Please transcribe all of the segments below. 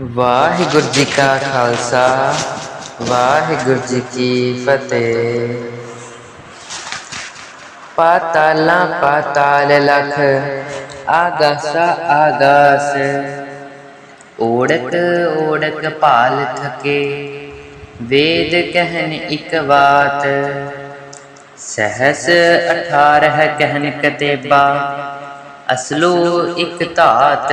ਵਾਹਿਗੁਰੂ ਜੀ ਕਾ ਖਾਲਸਾ, ਵਾਹਿਗੁਰੂ ਜੀ ਕੀ ਫਤਿਹ। ਪਾਤਾਲਾਂ ਪਾਤਾਲ ਲਖ, ਆਗਾਸਾ ਆਗਾਸ। ਓੜਕ ਓੜਕ ਭਾਲ ਥਕੇ, ਵੇਦ ਕਹਿਨ ਇਕ ਬਾਤ। ਸਹਸ 18 ਕਹਿਨ ਕਤੇਬਾ, ਅਸਲੋ ਇਕ ਧਾਤ।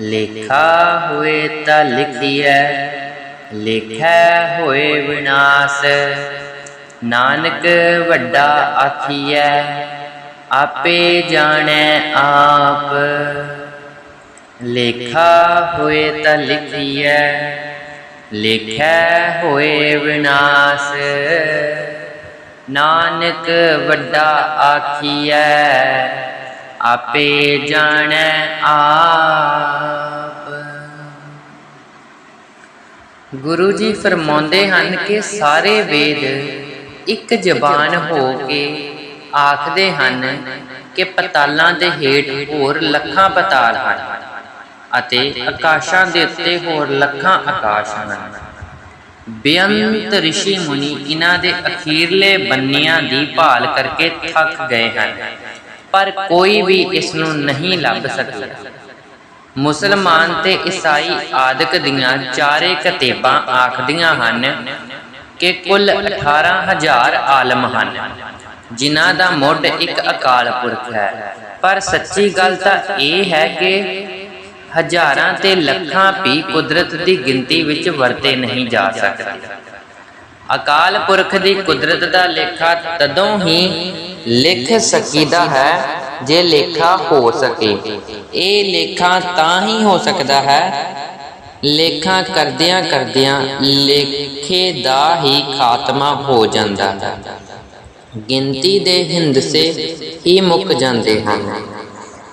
ਲੇਖਾ ਹੋਏ ਤਾਂ ਲਿਖੀਐ ਲੇਖੈ ਹੋਏ ਵਿਨਾਸ਼। ਨਾਨਕ ਵੱਡਾ ਆਖੀਐ, ਆਪੇ ਜਾਣੈ ਆਪ। ਲੇਖਾ ਹੋਏ ਤਾਂ ਲਿਖੀਐ ਲੇਖੈ ਹੋਏ ਵਿਨਾਸ਼। ਨਾਨਕ ਵੱਡਾ ਆਖੀਐ ਆਪੇ ਜਾਣੈ ਆਪ। ਗੁਰੂ ਜੀ ਫਰਮਾਉਂਦੇ ਹਨ ਕਿ ਸਾਰੇ ਵੇਦ ਇੱਕ ਜ਼ਬਾਨ ਹੋ ਕੇ ਆਖਦੇ ਹਨ ਕਿ ਪਤਾਲਾਂ ਦੇ ਹੇਠ ਹੋਰ ਲੱਖਾਂ ਪਤਾਲ ਹਨ ਅਤੇ ਆਕਾਸ਼ਾਂ ਦੇ ਉੱਤੇ ਹੋਰ ਲੱਖਾਂ ਆਕਾਸ਼ ਹਨ। ਬੇਅੰਤ ਰਿਸ਼ੀ ਮੁਨੀ ਇਹਨਾਂ ਦੇ ਅਖੀਰਲੇ ਬੰਨਿਆਂ ਦੀ ਭਾਲ ਕਰਕੇ ਥੱਕ ਗਏ ਹਨ। ਪਰ ਕੋਈ ਵੀ ਇਸ ਨੂੰ ਨਹੀਂ ਲੱਭ ਸਕਿਆ। ਮੁਸਲਮਾਨ ਤੇ ਈਸਾਈ ਆਦਿਕ ਦੀਆਂ ਚਾਰੇ ਕਤੇਬਾਂ ਆਖਦੀਆਂ ਹਨ ਕਿ ਕੁੱਲ 18000 ਆਲਮ ਹਨ, ਜਿਨ੍ਹਾਂ ਦਾ ਮੁੱਢ ਇੱਕ ਅਕਾਲ ਪੁਰਖ ਹੈ। ਪਰ ਸੱਚੀ ਗੱਲ ਤਾਂ ਇਹ ਹੈ ਕਿ ਹਜ਼ਾਰਾਂ ਤੇ ਲੱਖਾਂ ਵੀ ਕੁਦਰਤ ਦੀ ਗਿਣਤੀ ਵਿੱਚ ਵਰਤੇ ਨਹੀਂ ਜਾ ਸਕਦੇ। ਅਕਾਲ ਪੁਰਖ ਦੀ ਕੁਦਰਤ ਦਾ ਲੇਖਾ ਤਦੋਂ ਹੀ ਲਿਖ ਸਕੀਦਾ ਹੈ ਜੇ ਲੇਖਾ ਹੋ ਸਕੇ। ਇਹ ਲੇਖਾ ਤਾਂ ਹੀ ਹੋ ਸਕਦਾ ਹੈ, ਲੇਖਾ ਕਰਦਿਆਂ ਕਰਦਿਆਂ ਲੇਖੇ ਦਾ ਹੀ ਖਾਤਮਾ ਹੋ ਜਾਂਦਾ। ਹੈ ਗਿਣਤੀ ਦੇ ਹਿੰਦਸੇ ਹੀ ਮੁੱਕ ਜਾਂਦੇ ਹਨ।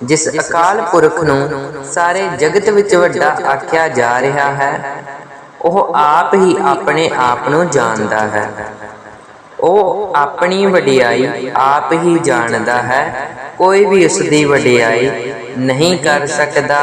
ਜਿਸ ਅਕਾਲ ਪੁਰਖ ਨੂੰ ਸਾਰੇ ਜਗਤ ਵਿੱਚ ਵੱਡਾ ਆਖਿਆ ਜਾ ਰਿਹਾ ਹੈ ਉਹ ਆਪ ਹੀ ਆਪਣੇ ਆਪ ਨੂੰ ਜਾਣਦਾ ਹੈ। ਉਹ ਆਪਣੀ ਵਡਿਆਈ ਆਪ ਹੀ ਜਾਣਦਾ ਹੈ। ਕੋਈ ਵੀ ਉਸ ਦੀ ਵਡਿਆਈ ਨਹੀਂ ਕਰ ਸਕਦਾ।